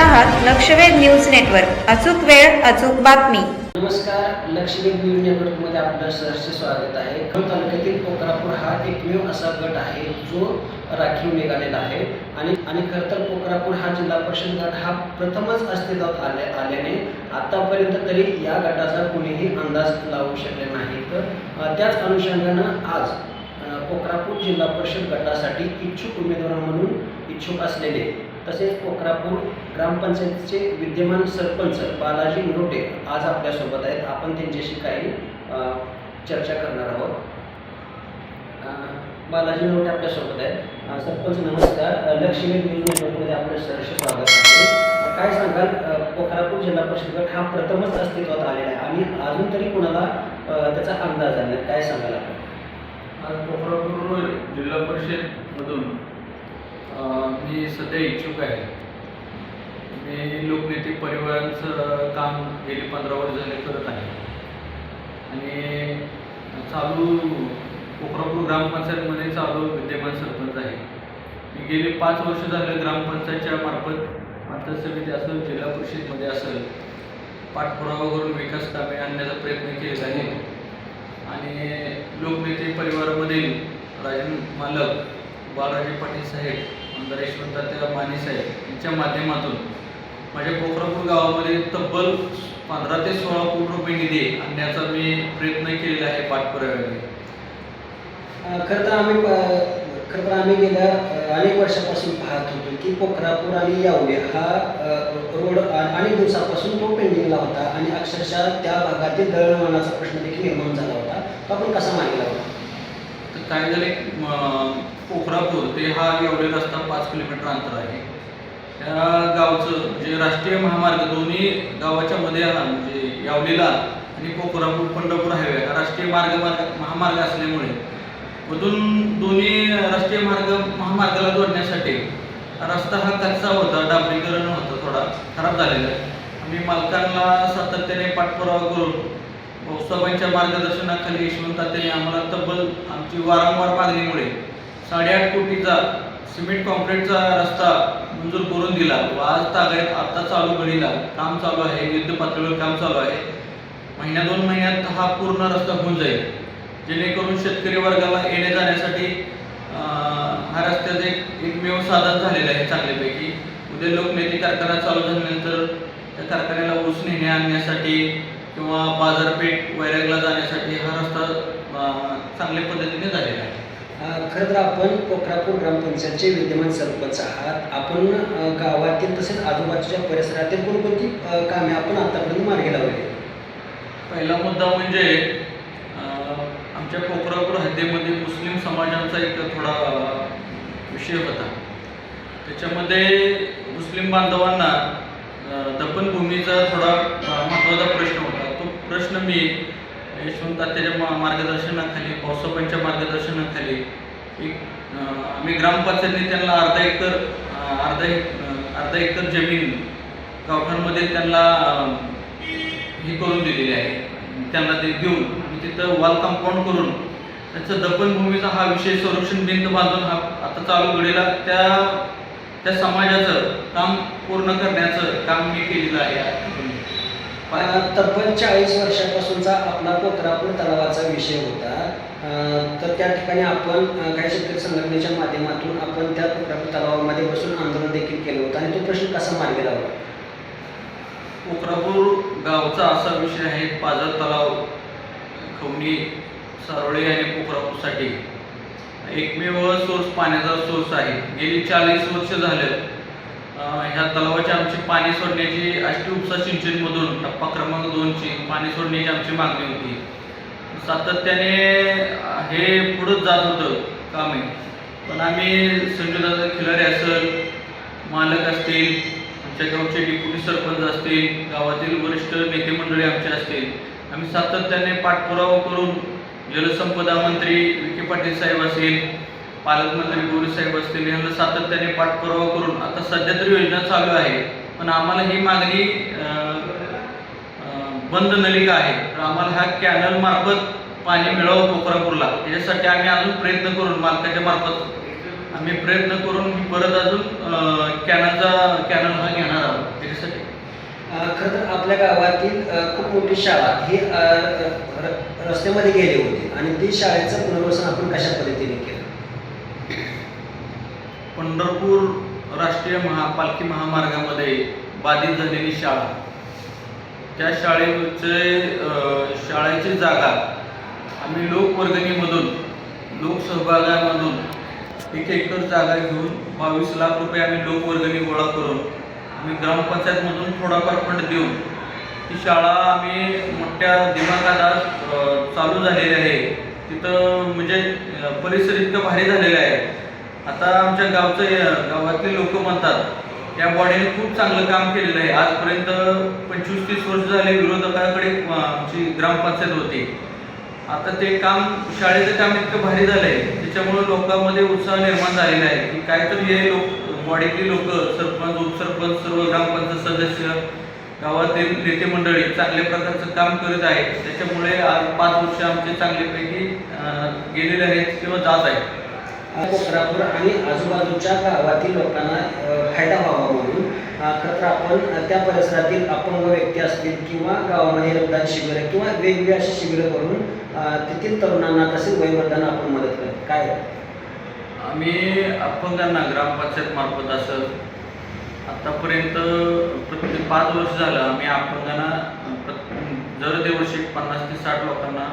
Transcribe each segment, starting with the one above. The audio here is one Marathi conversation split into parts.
आहात लक्षवेध न्यूज नेटवर्क. अचूक वेळ अचूक बातमी. नमस्कार लक्षवेध न्यूज नेटवर्कमध्ये आपलं सहर्ष स्वागत आहे. तालुक्यातील पोखरापूर हा एकमेव असा गट आहे जो राखीव निघालेला आहे. आणि आणि खरं तर पोखरापूर हा जिल्हा परिषद गट हा प्रथमच अस्तित्वात आल्या आल्याने आतापर्यंत तरी या गटाचा कोणीही अंदाज लावू शकले नाही. तर त्याच अनुषंगानं आज अ, पोखरापूर जिल्हा परिषद गटासाठी इच्छुक उमेदवार म्हणून इच्छुक असलेले तसेच पोखरापूर ग्रामपंचायतीचे विद्यमान सरपंच बालाजी नरोटे आज आपल्यासोबत आहेत. आपण त्यांच्याशी काही चर्चा करणार आहोत. बालाजी नरोटे आपल्यासोबत आहेत. सरपंच नमस्कार. लक्ष्मी न्यूज नेटवर्कमध्ये आपलं सहर्ष स्वागत आहे. काय सांगाल? अ, पोखरापूर जिल्हा परिषद गट हा प्रथमच अस्तित्वात आलेला आहे आणि अजून तरी कोणाला त्याचा अंदाज आला काय सांगाल आपण? आज कोल्हापूर जिल्हा परिषदमधून मी सध्या इच्छुक आहे. मी लोकनेते परिवारांचं काम गेली पंधरा वर्ष झाले करत आहे. आणि चालू कोकरापूर ग्रामपंचायतमध्ये चालू विद्यमान सरपंच आहे. मी गेले पाच वर्ष झालं ग्रामपंचायतच्या मार्फत पंचायत समिती असेल जिल्हा परिषदमध्ये असेल पाठपुरावा करून विकास कामे आणण्याचा प्रयत्न केलेला आहे. आणि लोकनेते परिवारामधील राजन मालक बाळराजे पाटील साहेब आमदार यशवंत माने साहेब यांच्या माध्यमातून माझ्या पोखरापूर गावामध्ये तब्बल पंधरा ते सोळा कोटी रुपये निधी आणण्याचा मी प्रयत्न केलेला आहे पाठपुराव्याने. खरं तर आम्ही खरं तर आम्ही गेल्या अनेक वर्षापासून पाहत होतो की पोखरापूर आणि यावले हा रोड अनेक दिवसापासून तो पेंडिंगला होता आणि अक्षरशः त्या भागातील दळणवळणाचा प्रश्न देखील निर्माण झाला होता. तो आपण कसा मागेला होता? तर काय झाले म, पोखरापूर ते हा एवढे रस्ता पाच किलोमीटर अंतर आहे. त्या गावचं जे राष्ट्रीय महामार्ग दोन्ही गावाच्या मध्ये आला म्हणजे यावलीला आणि पोखरापूर पंढरपूर हायवे हा राष्ट्रीय मार्ग महामार्ग असल्यामुळे मधून दोन्ही राष्ट्रीय मार्ग महामार्गाला जोडण्यासाठी रस्ता हा कच्चा होता डांबरीकरण होतं थोडा खराब झालेला आम्ही मालकांना सातत्याने पाठपुरावा करून भाऊसाहेबांच्या मार्गदर्शनाखाली यशवंत आम्हाला तब्बल आमची वारंवार मागणीमुळे साडेआठ कोटीचा सिमेंट कॉन्क्रीटचा रस्ता मंजूर करून दिला. व आज तागायत आता चालू घडीला काम चालू आहे युद्ध पातळीवर काम चालू आहे. महिन्या दोन महिन्यात हा पूर्ण रस्ता होऊन जाईल. जेणेकरून शेतकरी वर्गाला येणे जाण्यासाठी हा रस्त्याचं एक एकमेव साधन झालेलं आहे चांगल्यापैकी. उद्या लोकनेते कारखाना चालू झाल्यानंतर त्या कारखान्याला ऊस नेणे आणण्यासाठी किंवा बाजारपेठ वैरागला जाण्यासाठी हा रस्ता चांगल्या पद्धतीने झालेला आहे. खरं तर आपण कोकरापूर ग्रामपंचायतचे विद्यमान सरपंच आहात. आपण गावातील तसेच आजूबाजूच्या परिसरातील कोणकोणती कामे आपण आतापर्यंत मार्गी लावली? पहिला मुद्दा म्हणजे आमच्या कोकरापूर हद्दीमध्ये मुस्लिम समाजांचा एक थोडा विषय होता. त्याच्यामध्ये मुस्लिम बांधवांना दफनभूमीचा थोडा महत्त्वाचा प्रश्न होता. तो प्रश्न मी यशवंत मार्गदर्शनाखाली भाऊसाहेबांच्या मार्गदर्शनाखाली एक आम्ही ग्रामपंचायतीने त्यांना अर्धा एकर अर्धा एक अर्धा एकर जमीन गावठाणमध्ये त्यांना हे करून दिलेली आहे. त्यांना ते देऊन आणि तिथं वॉल कंपाऊंड करून त्याचं दफनभूमीचा हा विषय संरक्षण भिंत बांधून हा आता चालू घडीला. त्या त्या समाजाचं काम पूर्ण करण्याचं काम मी केलेलं आहे. तब्बल चाळीस वर्षापासूनचा आपला पोखरापूर तलावाचा विषय होता. तर त्या ठिकाणी आपण काही शेतकरी संघटनेच्या माध्यमातून आपण त्या पोखरापूर तलावामध्ये बसून आंदोलन देखील केलं होतं. आणि तो प्रश्न कसा मार्गी लावला? कोकरापूर गावचा असा विषय आहे पाझर तलाव खवणी सारोळे आणि कोकरापूरसाठी एकमेव सोर्स पाण्याचा सोर्स आहे. गेली चाळीस वर्ष झालं ह्या तलावाची आमची पाणी सोडण्याची आष्टी उपसा सिंचनमधून टप्पा क्रमांक दोनची पाणी सोडण्याची आमची मागणी होती. सातत्याने हे पुढंच जात होतं कामे. पण आम्ही संजयदादा खिलारे असेल मालक असतील आमच्या गावचे डिप्युटी सरपंच असतील गावातील वरिष्ठ नेते मंडळी आमचे असतील आम्ही सातत्याने पाठपुरावा करून जलसंपदा मंत्री विखे पाटील साहेब असतील पालकमंत्री गुरुसाहेब असतील यांना सातत्याने पाठपुरावा करून आता सध्या तरी योजना चालू आहे. पण आम्हाला ही मागणी बंद नलिका आहे. तर आम्हाला ह्या कॅनल मार्फत पाणी मिळावं कोकरापूरला. याच्यासाठी आम्ही अजून प्रयत्न करून मालकाच्या मार्फत आम्ही प्रयत्न करून परत अजून कॅनलचा कॅनल हा घेणार आहोत. त्याच्यासाठी खरं तर आपल्या गावातील खूप मोठी शाळा ही र- रस्त्यामध्ये गेली होती. आणि ती शाळेचं पुनर्वसन आपण कशा पद्धतीने केलं? पंढरपूर राष्ट्रीय महा पालखी महामार्गामध्ये बाधित झालेली शाळा. त्या शाळेचे शाळेची जागा आम्ही लोकवर्गणीमधून लोकसहभागामधून एक एकर जागा घेऊन बावीस लाख रुपये आम्ही लोकवर्गणी गोळा करून आम्ही ग्रामपंचायतमधून थोडाफार फंड देऊन ती शाळा आम्ही मोठ्या दिमागाला चालू झालेली आहे. तिथं म्हणजे परिसर इतकं भारी झालेलं आहे. आता आमच्या गावचं गावातले लोक म्हणतात या बॉडीने खूप चांगलं काम केलेलं आहे. आजपर्यंत पंचवीस तीस वर्ष झाले विरोधकाकडे आमची ग्रामपंचायत होती. आता ते काम शाळेचं काम इतकं भारी झालं आहे. त्याच्यामुळे लोकांमध्ये उत्साह निर्माण झालेला आहे की काहीतरी हे लोक बॉडीतली लोक सरपंच उपसरपंच सर्व ग्रामपंचायत सदस्य गावातील नेते मंडळी चांगल्या प्रकारचं काम करत आहेत. त्याच्यामुळे आज पाच वर्ष आमचे चांगल्यापैकी गेलेले आहेत किंवा जात आहेत. कोकरापूर आणि आजूबाजूच्या गावातील लोकांना फायदा व्हावा म्हणून खरं तर आपण त्या परिसरातील अपंग व्यक्ती असतील किंवा गावामध्ये रक्तदान शिबिरं किंवा वेगवेगळी अशी शिबिरं करून तेथील तरुणांना तसेच वयोवृद्धांना आपण मदत करतो काय? आम्ही अपंगांना ग्रामपंचायत मार्फत असं आतापर्यंत प्रत्येक पाच वर्ष झालं आम्ही अपंगांना जर दर दिवशी पन्नास ते साठ लोकांना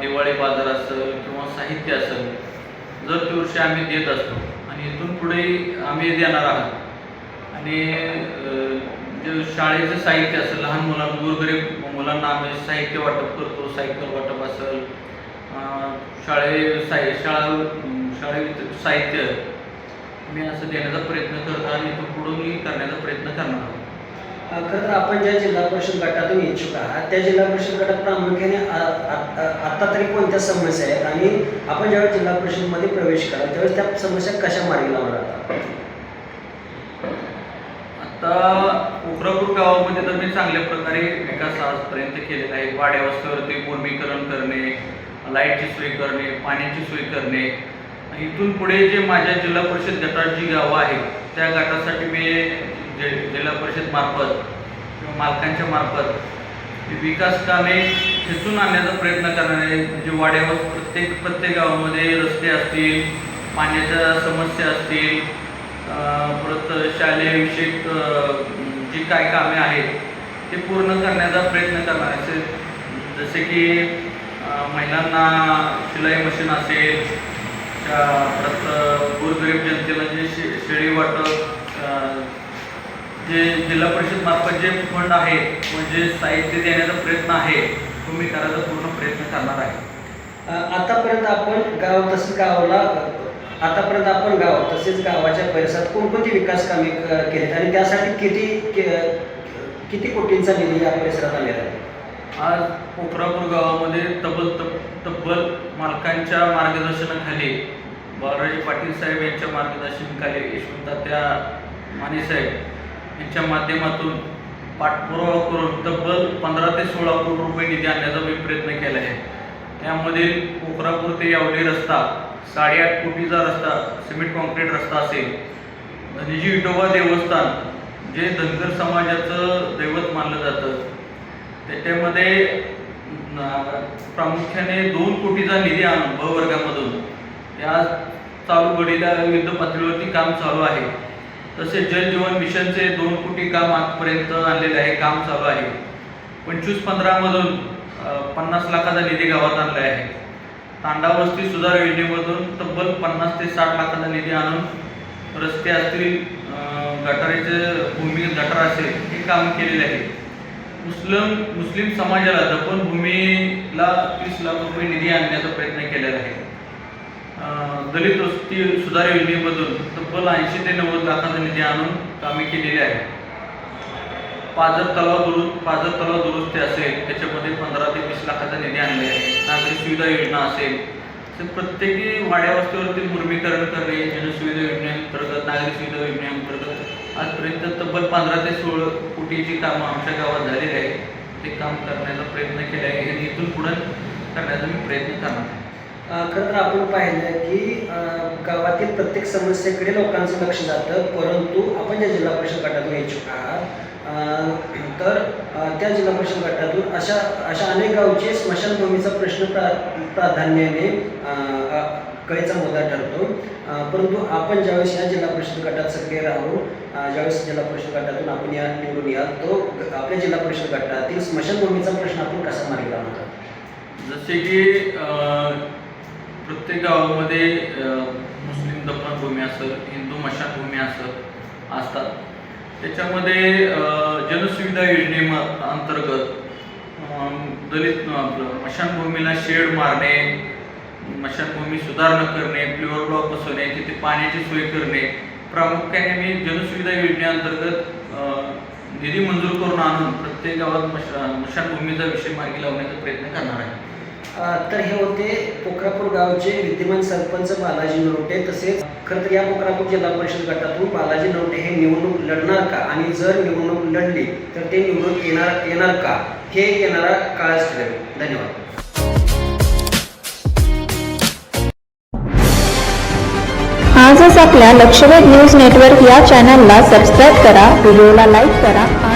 दिवाळी बाजार असेल किंवा साहित्य असेल दर दिवशी आम्ही देत असतो. आणि इथून पुढेही आम्ही देणार आहोत. आणि जे शाळेचं साहित्य असेल लहान मुलांना गोरगरीब मुलांना आम्ही साहित्य वाटप करतो सायकल वाटप असेल शाळे साहि शाळा शाळेत साहित्य मी असं देण्याचा प्रयत्न करतो आणि इथून पुढूनही करण्याचा प्रयत्न करणार आहोत. खरं तर आपण ज्या जिल्हा परिषद गटातून इच्छुक आहात त्या जिल्हा परिषद गटात प्रामुख्याने आता तरी कोणत्या समस्या आहेत आणि आपण ज्यावेळेस जिल्हा परिषदमध्ये प्रवेश कराल त्यावेळेस त्या समस्या कशा मार्गी लावणार आता उखरापूर गावामध्ये तर मी चांगल्या प्रकारे विकास आजपर्यंत केलेला आहे. वाड्या वस्त्यावरती मुर्मीकरण करणे लाईटची सोय करणे पाण्याची सोय करणे. इथून पुढे जे माझ्या जिल्हा परिषद गटात जी गावं आहेत त्या गटासाठी मी जे जिल्हा परिषद मार्फत किंवा मालकांच्या मार्फत विकास कामे खेचून आणण्याचा प्रयत्न करणार आहे म्हणजे वाड्यावर प्रत्येक प्रत्येक गावामध्ये रस्ते असतील पाण्याच्या समस्या असतील परत शालेय विषयक जी काय कामे आहेत ते पूर्ण करण्याचा प्रयत्न करणार आहे. जसे- की महिलांना शिलाई मशीन असेल परत गोरगरीब जनतेला जे शे शेळी वाटप जे जिल्हा परिषद मार्फत जे फंड आहे म्हणजे साहित्य देण्याचा प्रयत्न आहे तो मी करायचा पूर्ण प्रयत्न करणार आहे. आतापर्यंत आपण गाव तसंच गावाला आतापर्यंत आपण गाव तसेच गावाच्या परिसरात कोणकोणती विकास कामे क- केलीत? आणि त्यासाठी किती के- किती कोटींचा निधी या परिसरात आलेला आहे? आज कोपरापूर गावामध्ये तब्बल तब तब्बल मालकांच्या मार्गदर्शनाखाली बाळराजे पाटील साहेब यांच्या मार्गदर्शनाखाली यशवंत त्या माने साहेब यांच्या माध्यमातून पाठपुरावा करून तब्बल पंधरा ते सोळा कोटी रुपये निधी आणण्याचा मी प्रयत्न केला आहे. त्यामधील कोकरापूर ते यावली रस्ता साडेआठ कोटीचा रस्ता सिमेंट कॉन्क्रीट रस्ता असेल. धनजी विठोबा देवस्थान जे धनगर समाजाचं दैवत मानलं जातं. त्याच्यामध्ये प्रामुख्याने दोन कोटीचा निधी आणून ब वर्गामधून या चालू घडीला युद्ध पातळीवरती काम चालू आहे. तसेच जल जीवन मिशनचे दोन कोटी काम आजपर्यंत आणलेले आहे काम चालू आहे. पंचवीस पंधरामधून पन्नास लाखाचा निधी गावात आणला आहे. तांडा वस्ती सुधार योजनेमधून तब्बल पन्नास ते साठ लाखाचा निधी आणून रस्ते असतील गटाराचे गटारीचे भूमी गटार असेल हे काम केलेले आहे. मुस्लिम मुस्लिम समाजाला दफनभूमीला तीस लाख रुपये निधी आणण्याचा प्रयत्न केलेला आहे. दलित वस्ती सुधार योजनेमधून तब्बल ऐंशी ते नव्वद लाखाचा निधी आणून कामे केलेली आहे पाजर तलाव दुरुस्त पाजर तलाव दुरुस्ती असेल त्याच्यामध्ये पंधरा ते वीस लाखाचा निधी आणले आहे. नागरी सुविधा योजना असेल तर प्रत्येकी वाड्या वस्तीवरती मुर्मीकरण करणे जनसुविधा योजनेअंतर्गत नागरी सुविधा योजनेअंतर्गत आजपर्यंत तब्बल पंधरा ते सोळा कोटीची कामं आमच्या गावात झालेली आहे ते काम करण्याचा प्रयत्न केला आहे. आणि इथून पुढे करण्याचा मी प्रयत्न करणार आहे. खरं तर आपण पाहिलं की गावातील प्रत्येक समस्येकडे लोकांचं लक्ष जातं परंतु आपण ज्या जिल्हा परिषद गटातून इच्छुक आहात तर त्या जिल्हा परिषद गटातून अशा अशा अनेक गावचे स्मशानभूमीचा प्रश्न प्रा प्राधान्याने कळीचा मुद्दा ठरतो. परंतु आपण ज्यावेळेस या जिल्हा परिषद गटात सक्रिय राहू ज्यावेळेस जिल्हा परिषद गटातून आपण या निवडून या तो आपल्या जिल्हा परिषद गटातील स्मशानभूमीचा प्रश्न आपण कसा मार्गी लावणार? जसे की प्रत्येक गावामध्ये मुस्लिम दफनभूमी असेल हिंदू मशानभूमी असं असतात. त्याच्यामध्ये जनसुविधा योजने अंतर्गत दलित आपलं मशानभूमीला शेड मारणे मशानभूमी सुधारणा करणे प्युअर ब्लॉक बसवणे तिथे पाण्याची सोय करणे प्रामुख्याने मी जनसुविधा योजनेअंतर्गत निधी मंजूर करून आणून प्रत्येक गावात मशा मशानभूमीचा विषय मार्गी लावण्याचा प्रयत्न करणार आहे. तर हे होते पोखरापूर गावचे विद्यमान सरपंच बालाजी नवटे तसेच खरं तर या पोखरापूर जिल्हा परिषद गटातून बालाजी नवटे हे निवडणूक लढणार का? आणि जर निवडणूक लढली तर ते निवडून येणार येणार का? हे येणारा काळच ठरेल. धन्यवाद. आजच आपल्या लक्षवेध न्यूज नेटवर्क या चॅनलला सबस्क्राईब करा व्हिडिओला लाईक करा आणि